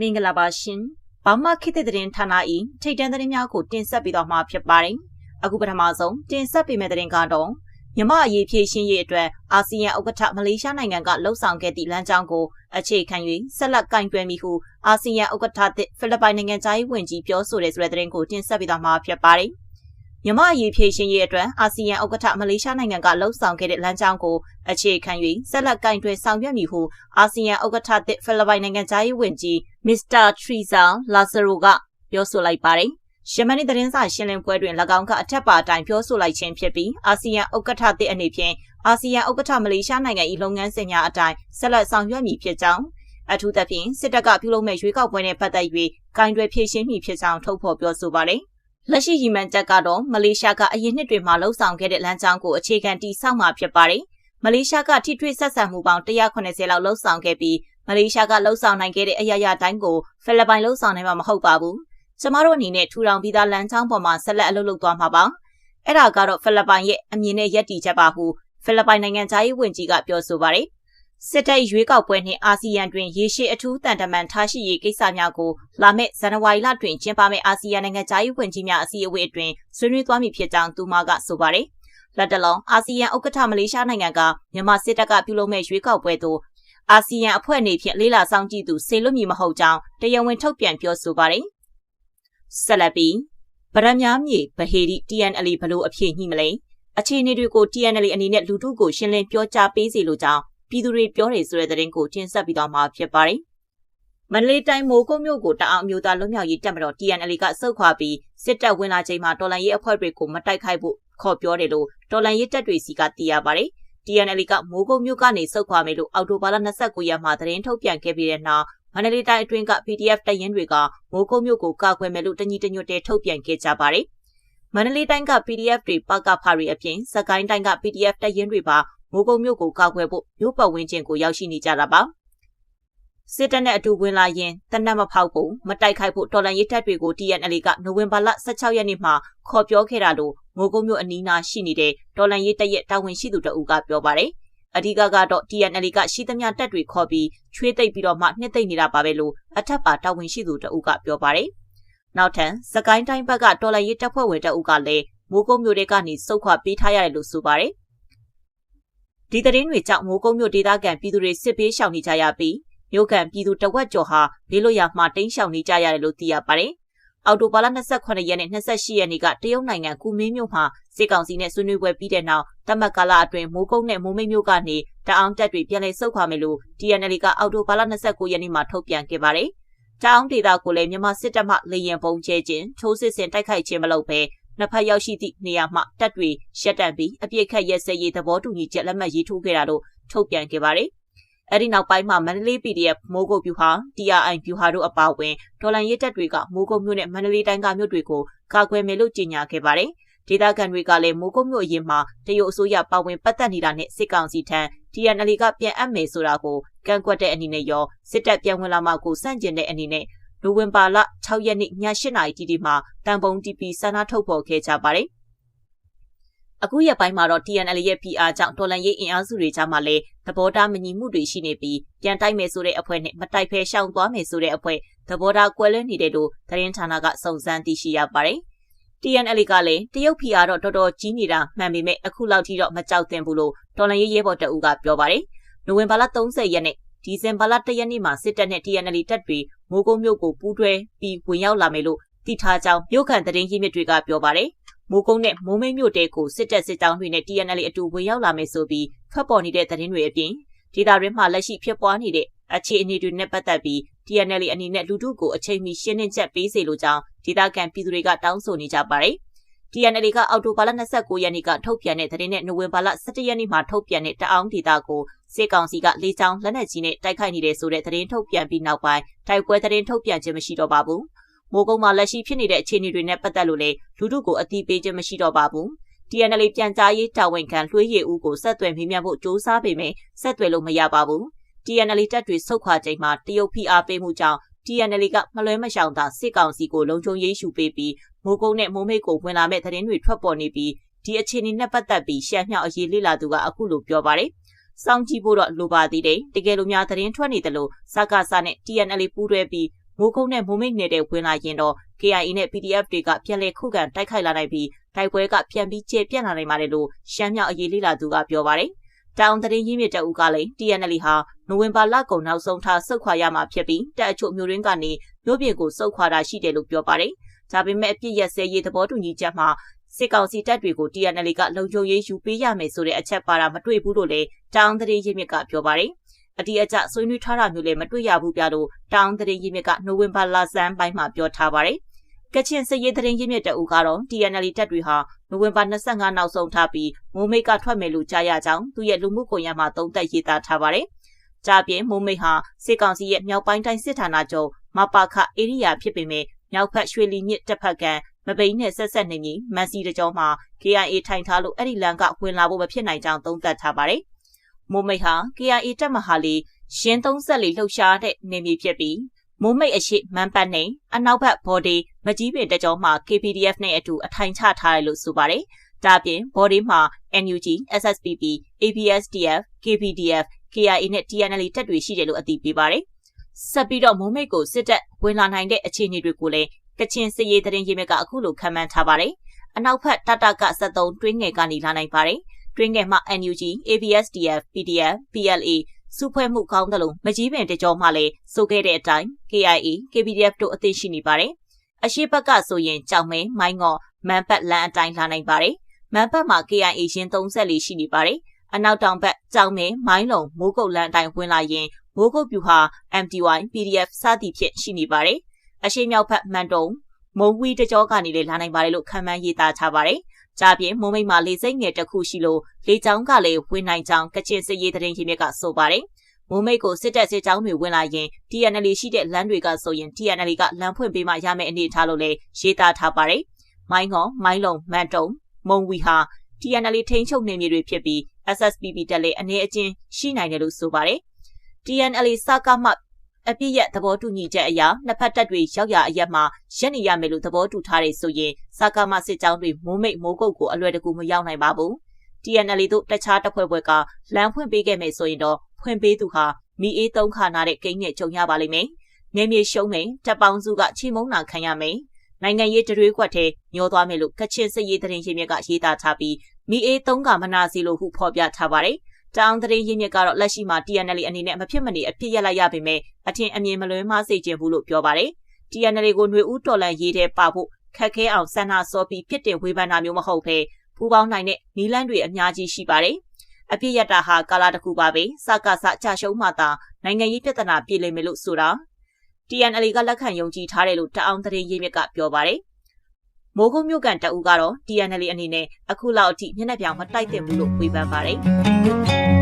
မင်္ဂလာပါရှင်။ဘာမှခေတ်သစ်သတင်းဌာန၏ထိတ်တန့်သတင်းများကိုတင်ဆက်ပေးသွားမှာဖြစ်ပါတယ်။အခုပထမဆုံးတင်ဆက်ပေးမယ့်သတင်းကတော့မြမအရေးဖြည့်ရှင်းရေးအတွက်အာဆီယံဥက္ကဋ္ဌမလေးရှားနိုင်ငံကလှုံ့ဆော်ခဲ့သည့်လမ်းကြောင်းကိုအခြေခံ၍ဆက်လက်ကင်တွယ်မိဟုအာဆီယံဥက္ကဋ္ဌသစ်ဖိလစ်ပိုင်နိုင်ငံသားရေးဝန်ကြီးပြောဆိုတဲ့ဆိုတဲ့သတင်းကိုတင်ဆက်ပေးသွားမှာဖြစ်ပါတယ်။ မြမအရေးဖြည့်ရှင်ရေးအတွက်အာဆီယံဥက္ကဋ္ဌမလေးရှားနိုင်ငံကလှုံ့ဆော်ခဲ့တဲ့လမ်းကြောင်းကိုအခြေခံ၍ဆက်လက်ကင်တွယ်ဆောင်ရွက်မည်ဟုအာဆီယံဥက္ကဋ္ဌသစ်ဖိလစ်ပိုင်နိုင်ငံသားရေးဝန်ကြီးမစ္စတာထရီဇာလာဇာရိုကပြောဆိုလိုက်ပါတယ်။ယမန်နေ့သတင်းစာရှင်းလင်းပွဲတွင်၎င်းကအထက်ပါအတိုင်းပြောဆိုလိုက်ခြင်းဖြစ်ပြီးအာဆီယံဥက္ကဋ္ဌသစ်အနေဖြင့်အာဆီယံဥက္ကဋ္ဌမလေးရှားနိုင်ငံ၏လုပ်ငန်းစဉ်များအတိုင်းဆက်လက်ဆောင်ရွက်မည်ဖြစ်ကြောင်းအထူးသဖြင့်စစ်တပ်ကပြုလုပ်မဲ့ရွေးကောက်ပွဲနဲ့ပတ်သက်၍ကင်တွယ်ဖြည့်ရှင်းမည်ဖြစ်ကြောင်းထုတ်ဖော်ပြောဆိုပါတယ်။ လက်ရှိရီမန်ချက်ကတော့မလေးရှားကအရင်နှစ်တွေမှာလှုပ်ဆောင်ခဲ့တဲ့လမ်းကြောင်းကိုအခြေခံတည်ဆောက်မှာဖြစ်ပါတယ်။မလေးရှားကထိထွေဆက်ဆံမှုပေါင်း180လောက်လှုပ်ဆောင်ခဲ့ပြီးမလေးရှားကလှုပ်ဆောင်နိုင်ခဲ့တဲ့အရာရာတိုင်းကိုဖိလစ်ပိုင်လှုပ်ဆောင်နိုင်မှာမဟုတ်ပါဘူး။ကျမတို့အနေနဲ့ထူထောင်ပြီးသားလမ်းကြောင်းပေါ်မှာဆက်လက်အလုပ်လုပ်သွားမှာပါ။အဲ့ဒါကတော့ဖိလစ်ပိုင်ရဲ့အမြင်နဲ့ယက်တီချက်ပါဟုဖိလစ်ပိုင်နိုင်ငံသားရေးဝန်ကြီးကပြောဆိုပါတယ်။ စစ်တပ်ရွေးကောက်ပွဲနှင့်အာဆီယံတွင်ရေရှည်အထူးတန်တမန်ထားရှိရေးကိစ္စများကိုလာမယ့်ဇန်နဝါရီလတွင်ကျင်းပမယ့်အာဆီယံနိုင်ငံသားရေးဝန်ကြီးများအစည်းအဝေးအတွင်းဆွေးနွေးသွားမည်ဖြစ်ကြောင်းသူမကဆိုပါတယ်။လက်တလုံးအာဆီယံဥက္ကဋ္ဌမလေးရှားနိုင်ငံကမြန်မာစစ်တပ်ကပြုလုပ်မဲ့ရွေးကောက်ပွဲသို့အာဆီယံအဖွဲ့အနေဖြင့်လေးလာဆောင်ကြည့်သူဆေလွတ်မည်မဟုတ်ကြောင်းတရားဝင်ထုတ်ပြန်ပြောဆိုပါတယ်။ဆက်လက်ပြီးဗရမ ्या မြေဗဟေဒီ TNL ဘလို့အဖြစ်ညှိမလဲအခြေအနေတွေကို TNL အနေနဲ့လူထုကိုရှင်းလင်းပြောကြားပေးစီလိုကြောင်း ပြည်သူတွေပြောတယ်ဆိုတဲ့သတင်းကိုတင်ဆက်ပြီးတော့မှာဖြစ်ပါတယ်။မန္တလေးတိုင်းမိုးကုတ်မြို့ကိုတအောင်မျိုးသားလွတ်မြောက်ရေးတပ်မတော် TNL ကစုခွာပြီးစစ်တပ်ဝင်လာချိန်မှာတော်လန်ရေးအဖွဲ့တွေကိုမတိုက်ခိုက်ဖို့ခေါ်ပြောတယ်လို့တော်လန်ရေးတပ်တွေစီကသိရပါတယ်။ TNL ကမိုးကုတ်မြို့ကနေစုခွာမယ်လို့အော်တိုဘာလ29ရက်မှာသတင်းထုတ်ပြန်ခဲ့ပြီးတဲ့နောက်မန္တလေးတိုင်းအတွင်းက PDF တပ်ရင်းတွေကမိုးကုတ်မြို့ကိုကာကွယ်မယ်လို့တညီတညွတ်တည်းထုတ်ပြန်ခဲ့ကြပါတယ်။မန္တလေးတိုင်းက PDF တွေပကဖာတွေအပြင်စကိုင်းတိုင်းက PDF တပ်ရင်းတွေပါ မိုးကုတ်မြို့ကိုကာကွယ်ဖို့မြို့ပတ်ဝန်းကျင်ကိုရောက်ရှိနေကြတာပါစစ်တပ်နဲ့အတူဝင်လာရင်တနက်မဖောက်ဖို့မတိုက်ခိုက်ဖို့တော်လန်ရေးတပ်တွေကို TNL ကနိုဝင်ဘာလ16ရက်နေ့မှာခေါ်ပြောခဲ့တာလို့မိုးကုတ်မြို့အနီးနားရှိနေတဲ့တော်လန်ရေးတပ်ရဲ့တာဝန်ရှိသူတအူးကပြောပါတယ်အဓိကကတော့ TNL ကရှိသမျှတပ်တွေခေါ်ပြီးချွေးသိပ်ပြီးတော့မှနှစ်သိပ်နေတာပါပဲလို့အထက်ပါတာဝန်ရှိသူတအူးကပြောပါတယ်နောက်ထပ်စကိုင်းတိုင်းဘက်ကတော်လန်ရေးတပ်ဖွဲ့ဝင်တအုပ်ကလည်းမိုးကုတ်မြို့တွေကနေစုခွာပေးထားရတယ်လို့ဆိုပါတယ် ဒီသတင်းတွေကြောင့်မိုးကုတ်မြို့ဒေသခံပြည်သူတွေစစ်ပေးရှောင်နေကြရပြီးမြို့ကန်ပြည်သူတဝက်ကျော်ဟာဘေးလွတ်ရာမှာတိမ်းရှောင်နေကြရတယ်လို့သိရပါတယ်။အော်တိုဘာလ28ရက်နဲ့28ရက်နေ့ကတရုတ်နိုင်ငံကူမင်းမြို့မှာစစ်ကောင်စီနဲ့ဆွေးနွေးပွဲပြီးတဲ့နောက်တမတ်ကာလအတွင်းမိုးကုတ်နဲ့မိုးမိတ်မြို့ကနေတအောင်တက်တွေပြန်လည်ဆုတ်ခွာမယ်လို့ TNL ကအော်တိုဘာလ29ရက်နေ့မှာထုတ်ပြန်ခဲ့ပါတယ်။တောင်ဒေတာကိုလည်းမြန်မာစစ်တပ်မှလေရင်ပုံကျဲခြင်းချိုးစစ်ဆင်တိုက်ခိုက်ခြင်းမလုပ်ဘဲ နှစ်ဖက်ရောက်ရှိသည့်နေရာမှတပ်တွေရှက်တန့်ပြီးအပြစ်ခတ်ရဲစဲရေးသဘောတူညီချက်လက်မှတ်ရေးထိုးခဲ့တာလို့ထုတ်ပြန်ခဲ့ပါတယ်။အဲဒီနောက်ပိုင်းမှာမန္တလေး PDF မိုးကုတ်ပြူဟာ TRI ပြူဟာတို့အပါအဝင်ဒေါ်လာရစ်တပ်တွေကမိုးကုတ်မြို့နဲ့မန္တလေးတိုင်းကမြို့တွေကိုကာကွယ်မယ်လို့ကြေညာခဲ့ပါတယ်။ဒေသခံတွေကလည်းမိုးကုတ်မြို့အရင်မှာတရုတ်အစိုးရပါဝင်ပတ်သက်နေတာနဲ့စစ်ကောင်စီထံ TNL ကပြန်အပ်မယ်ဆိုတာကိုကန့်ကွက်တဲ့အနေနဲ့ရောစစ်တပ်ပြန်ဝင်လာမှကိုစန့်ကျင်တဲ့အနေနဲ့ နိုဝင်ဘာလ6ရက်နေ့ည8နာရီတီတီမှာတန်ပုံ TP ဆန္ဒထုတ်ဖော်ခဲ့ကြပါတယ်။အခုရက်ပိုင်းမှာတော့ TNL ရဲ့ PR ကြောင့်တော်လန်ရေးအင်အားစုတွေကြားမှာလည်းသဘောထားမညီမှုတွေရှိနေပြီးပြန်တိုက်မယ်ဆိုတဲ့အဖွဲ့နဲ့မတိုက်ဖဲရှောင်သွားမယ်ဆိုတဲ့အဖွဲ့သဘောထားကွဲလွဲနေတယ်လို့သတင်းဌာနကစုံစမ်းသိရှိရပါတယ်။ TNL ကလည်းတရုတ် PR တော့တော်တော်ကြီးနေတာမှန်ပေမဲ့အခုလောက်ထိတော့မကြောက်သင့်ဘူးလို့တော်လန်ရေးရဲဘော်တအူးကပြောပါတယ်။နိုဝင်ဘာလ30ရက်နေ့ ဒီဇင်ဘာလ၁ရက်နေ့မှာစစ်တပ်နဲ့ TNL တပ်တွေမိုးကုတ်မြို့ကိုပူးတွဲပြီးဝင်ရောက်လာမယ်လို့သိထားကြောင်းမြို့ခံသတင်းရင်းမြစ်တွေကပြောပါတယ်။မိုးကုတ်နဲ့မိုးမိတ်မြို့တဲကိုစစ်တပ်စစ်ကြောင်းတွေနဲ့ TNL အတူဝင်ရောက်လာမယ်ဆိုပြီးထွက်ပေါ်နေတဲ့သတင်းတွေအပြင်ဒေတာရင်းမှလက်ရှိဖြစ်ပွားနေတဲ့အခြေအနေတွေနဲ့ပတ်သက်ပြီး TNL အနေနဲ့လူထုကိုအချိန်မီရှင်းလင်းချက်ပေးစေလိုကြောင်းဒေတာကန်ပြည်သူတွေကတောင်းဆိုနေကြပါတယ်။ TNL ကအော်တိုဘာလ29ရက်နေ့ကထုတ်ပြန်တဲ့သတင်းနဲ့နိုဝင်ဘာလ17ရက်နေ့မှာထုတ်ပြန်တဲ့တအောင်းဒေတာကိုစစ်ကောင်စီကလေးချောင်းလက်နက်ကြီးနဲ့တိုက်ခိုက်နေတဲ့ဆိုတဲ့သတင်းထုတ်ပြန်ပြီးနောက်ပိုင်းတိုက်ပွဲသတင်းထုတ်ပြန်ခြင်းမရှိတော့ပါဘူး။မိုးကုံမှာလက်ရှိဖြစ်နေတဲ့အခြေအနေတွေနဲ့ပတ်သက်လို့လည်းလူထုကိုအသိပေးခြင်းမရှိတော့ပါဘူး။ TNL ပြန်ကြားရေးတာဝန်ခံလွှေးရည်ဦးကိုဆက်သွယ်မေးမြန်းဖို့စ조사ပေမဲ့ဆက်သွယ်လို့မရပါဘူး။ TNL တပ်တွေဆုတ်ခွာချိန်မှာတရုတ်ဖိအားပေးမှုကြောင့် TNL ကမလွဲမရှောင်သာစစ်ကောင်စီကိုလုံခြုံရေးရှုပေးပြီးမိုးကုံနဲ့မိုးမိတ်ကိုဝင်လာမဲ့သတင်းတွေထွက်ပေါ်နေပြီးဒီအခြေအနေနဲ့ပတ်သက်ပြီးရှမ်းမြောက်အရေးလေ့လာသူကအခုလိုပြောပါတယ်။စောင့်ကြည့်ဖို့တော့လိုပါသေးတယ်တကယ်လို့များသတင်းထွက်နေတယ်လို့စကားစနဲ့ TNL ပူးတွဲပြီးမိုးကုန်းနဲ့မိုးမိတ်နယ်တဲ့ဝင်လာရင်တော့ KIA နဲ့ PDF တွေကပြန်လည်ခုခံတိုက်ခိုက်လာနိုင်ပြီးတိုက်ပွဲကပြန်ပြီးကျေပြန့်လာနိုင်ပါတယ်လို့ရှမ်းမြောက်အရေးလေးလာသူကပြောပါတယ်။ တောင်တရင်ရင်းမြစ်တအုပ်ကလည်း TNL ဟာနိုဝင်ဘာလကုန်နောက်ဆုံးထားဆုတ်ခွာရမှာဖြစ်ပြီးတပ်အချို့မျိုးရင်းကနေမြို့ပြင်ကိုဆုတ်ခွာတာရှိတယ်လို့ပြောပါတယ်။ဒါပေမဲ့အပြစ်ရက်စဲရေးသဘောတူညီချက်မှာစစ်ကောင်စီတပ်တွေကို TNL ကလုံခြုံရေးယူပေးရမယ်ဆိုတဲ့အချက်ပါတာမတွေ့ဘူးလို့လည်းတောင်တရင်ရင်းမြစ်ကပြောပါတယ်။အတီးအကျဆွေးနွေးထားတာမျိုးလည်းမတွေ့ရဘူးပြလို့တောင်တရင်ရင်းမြစ်ကနိုဝင်ဘာလဆန်းပိုင်းမှာပြောထားပါတယ်။ ကချင်စစ်ရေးသတင်းရင်းမြစ်တအုပ်ကတော့ TNL တပ်တွေဟာနိုဝင်ဘာ25နောက်ဆုံးထားပြီးမိုးမိတ်ကထွက်မယ်လို့ကြားရကြောင်းသူရဲ့လူမှုကွန်ရက်မှာသုံးသပ်ရေးသားထားပါတယ်။ကြပြင်မိုးမိတ်ဟာစစ်ကောင်စီရဲ့မြောက်ပိုင်းတိုင်းစစ်ဌာနချုပ်မပါခဧရိယာဖြစ်ပေမဲ့မြောက်ဖက်ရွှေလီမြစ်တပ်ဖက်ကမပိန်းနဲ့ဆက်ဆက်နေပြီးမန်စီတကြောမှာ KIA ထိုင်ထားလို့အဲ့ဒီလန်ကဝင်လာဖို့မဖြစ်နိုင်ကြောင်းသုံးသပ်ထားပါတယ်။မိုးမိတ်ဟာ KIA တပ်မဟာလီရှင်း34လှုပ်ရှားတဲ့နေမြေဖြစ်ပြီးမိုးမိတ်အရှိမန်ပတ်နဲ့အနောက်ဘက်ဘော်ဒီ မကြီးပင်တကြောမှာ KPDF နဲ့အတူအထိုင်ချထားတယ်လို့ဆိုပါတယ်။ဒါပြင်ဘော်ဒီမှာ NUG, SSPP, APSDF, KPDF, KIA နဲ့ TNL တပ်တွေရှိတယ်လို့အသိပေးပါတယ်။ဆက်ပြီးတော့မိုးမိတ်ကိုစစ်တပ်ဝင်လာနိုင်တဲ့အခြေအနေတွေကိုလည်းကချင်စစ်ရေးတရင်ရေးမြစ်ကအခုလိုခံမှန်းထားပါတယ်။အနောက်ဘက်တတက73တွင်းငယ်ကနေလာနိုင်ပါတယ်။တွင်းငယ်မှာ NUG, ABSDF, PDF, PLA စုဖွဲ့မှုကောင်းတယ်လို့မကြီးပင်တကြောမှလည်းဆိုခဲ့တဲ့အတိုင်း KIA, KPDF တို့အသိရှိနေပါတယ်။ အရှိဘက်ကဆိုရင်ကြောင်မဲမိုင်းငေါ်မန်ပတ်လန်အတိုင်းလာနိုင်ပါတယ်။မန်ပတ်မှာ KIA ရင်34ရှိနေပါတယ်။အနောက်တောင်ဘက်ကြောင်မဲမိုင်းလုံမိုးကုတ်လန်အတိုင်းဝင်လာရင်မိုးကုတ်ပြူဟာ MTY, PDF စသည်ဖြင့်ရှိနေပါတယ်။အရှိမြောက်ဘက်မန်တုံမုံဝီတကြောကနေလည်းလာနိုင်ပါတယ်လို့ခံမှန်းရေးသားထားပါတယ်။ကြပြင်မုံမိတ်မှာလေစိတ်ငယ်တစ်ခုရှိလို့လေချောင်းကလည်းဝင်နိုင်ကြောင်းကချင်စစ်ရေးသတင်းရင်းမြစ်ကဆိုပါတယ်။ မုံမိတ်ကိုစစ်တပ်စစ်ကြောင်းတွေဝင်လာရင် TNL ရှိတဲ့လမ်းတွေကဆိုရင် TNL ကလမ်းဖွင့်ပေးမှရမယ့်အနေအထားလို့လည်းရေးသားထားပါတယ်။မိုင်းငေါမိုင်းလုံမန်တုံမုံဝီဟာ TNL ထိန်းချုပ်နေမြေတွေဖြစ်ပြီး SSPP တက်လေအနေအချင်းရှိနိုင်တယ်လို့ဆိုပါတယ်။ TNL စကားမှအပြည့်ရသဘောတူညီချက်အရနှစ်ဖက်တပ်တွေရောက်ရအရက်မှာရက်နေရမယ်လို့သဘောတူထားတယ်ဆိုရင်စကားမစစ်ကြောင်းတွေမိုးမိတ်မိုးကုတ်ကိုအလွယ်တကူမရောက်နိုင်ပါဘူး။ TNL တို့တခြားတပ်ဖွဲ့ဘက်ကလမ်းဖွင့်ပေးခဲ့မယ်ဆိုရင်တော့ ဖွင့်ပေးသူဟာမိအေးသုံးခါနာတဲ့ကိန်းနဲ့ကြုံရပါလိမ့်မယ်။နေမြေရှုံးမယ်တပ်ပေါင်းစုကချီမုံနာခံရမယ်။နိုင်ငံရေးတရွေးကွက်ထဲညှောသွားမယ်လို့ကချင်စစ်ရေးသတင်းရင်းမြစ်ကရေးသားထားပြီးမိအေးသုံးကမနာစီလို့ဟုဖော်ပြထားပါတယ်။တောင်တရင်ရင်းမြစ်ကတော့လက်ရှိမှာ TNL အနေနဲ့မဖြစ်မနေအဖြစ်ရလိုက်ရပေမဲ့အထင်အမြင်မလွဲမှားစေခြင်းဘူးလို့ပြောပါတယ်။ TNL ကိုຫນွေဦးတော်လန်ရေးတဲ့ပဖို့ခက်ခဲအောင်ဆန္ဒစောပြီးဖြစ်တင်ဝေဖန်တာမျိုးမဟုတ်ဘဲပူပေါင်းနိုင်တဲ့နီလန်းတွေအများကြီးရှိပါတယ်။ အပြစ်ရတာဟာကာလာတစ်ခုပါပဲစကားစကြရှုံးမှသာနိုင်ငံရေးပြဿနာပြည်လည်မယ်လို့ဆိုတာ TNL ကလက်ခံယုံကြည်ထားတယ်လို့တအောင်တရင်ရေးမြစ်ကပြောပါတယ်။မိုးကုတ်မြို့ကန်တအူကတော့ TNL အနေနဲ့အခုလောက်အထိမျက်နှာပြောင်မတိုက်သင့်ဘူးလို့ဝေဖန်ပါတယ်။